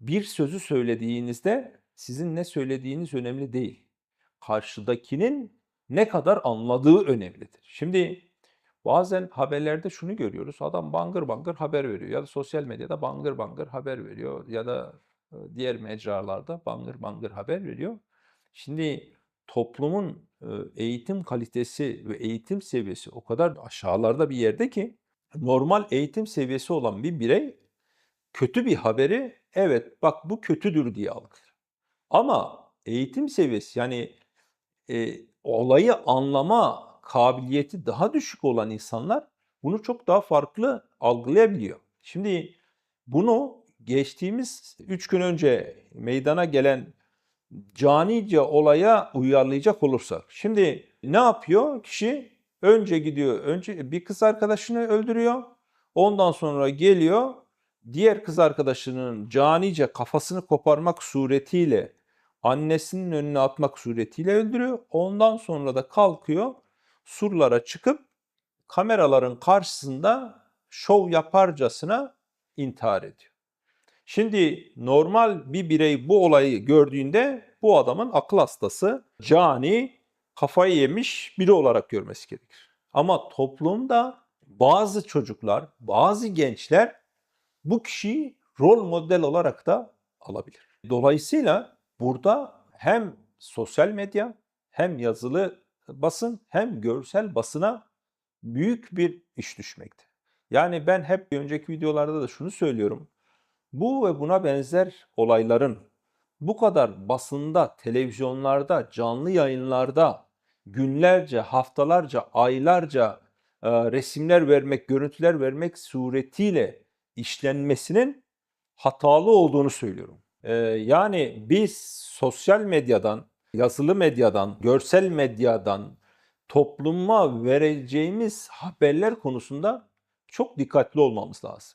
bir sözü söylediğinizde sizin ne söylediğiniz önemli değil. Karşıdakinin ne kadar anladığı önemlidir. Şimdi bazen haberlerde şunu görüyoruz. Adam bangır bangır haber veriyor ya da sosyal medyada bangır bangır haber veriyor ya da e, diğer mecralarda bangır bangır haber veriyor. Şimdi toplumun e, eğitim kalitesi ve eğitim seviyesi o kadar aşağılarda bir yerde ki normal eğitim seviyesi olan bir birey kötü bir haberi evet bak bu kötüdür diye algılar. Ama eğitim seviyesi yani e, olayı anlama kabiliyeti daha düşük olan insanlar bunu çok daha farklı algılayabiliyor. Şimdi bunu geçtiğimiz 3 gün önce meydana gelen canice olaya uyarlayacak olursak. Şimdi ne yapıyor kişi? Önce gidiyor, önce bir kız arkadaşını öldürüyor. Ondan sonra geliyor diğer kız arkadaşının canice kafasını koparmak suretiyle annesinin önüne atmak suretiyle öldürüyor. Ondan sonra da kalkıyor surlara çıkıp kameraların karşısında şov yaparcasına intihar ediyor. Şimdi normal bir birey bu olayı gördüğünde bu adamın akıl hastası, cani, kafayı yemiş biri olarak görmesi gerekir. Ama toplumda bazı çocuklar, bazı gençler bu kişiyi rol model olarak da alabilir. Dolayısıyla burada hem sosyal medya hem yazılı basın hem görsel basına büyük bir iş düşmekte. Yani ben hep önceki videolarda da şunu söylüyorum. Bu ve buna benzer olayların bu kadar basında, televizyonlarda, canlı yayınlarda günlerce, haftalarca, aylarca e, resimler vermek, görüntüler vermek suretiyle işlenmesinin hatalı olduğunu söylüyorum. E, yani biz sosyal medyadan, yazılı medyadan, görsel medyadan topluma vereceğimiz haberler konusunda çok dikkatli olmamız lazım.